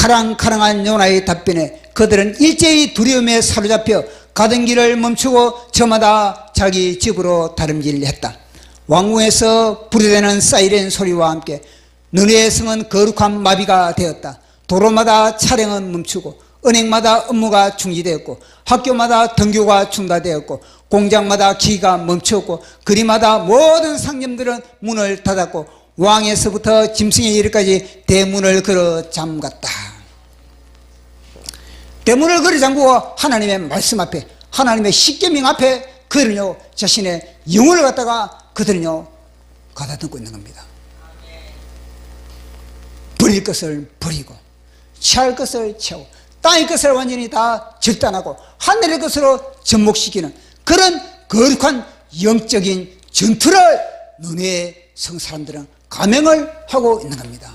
카랑카랑한 요나의 답변에 그들은 일제히 두려움에 사로잡혀 가던 길을 멈추고 저마다 자기 집으로 다름질했다. 왕궁에서 부르되는 사이렌 소리와 함께 너네의 성은 거룩한 마비가 되었다. 도로마다 차량은 멈추고 은행마다 업무가 중지되었고 학교마다 등교가 중단되었고 공장마다 기가 멈췄고 거리마다 모든 상점들은 문을 닫았고 왕에서부터 짐승의 이르까지 대문을 걸어 잠갔다. 대문을 걸어 잠그고 하나님의 말씀 앞에 하나님의 십계명 앞에 그들은요 자신의 영혼을 갖다가 그들은요 가다듬고 있는 겁니다. 버릴 것을 버리고 취할 것을 채우고 땅의 것을 완전히 다 절단하고 하늘의 것으로 접목시키는 그런 거룩한 영적인 전투를 너네 성 사람들은 감행을 하고 있는 겁니다.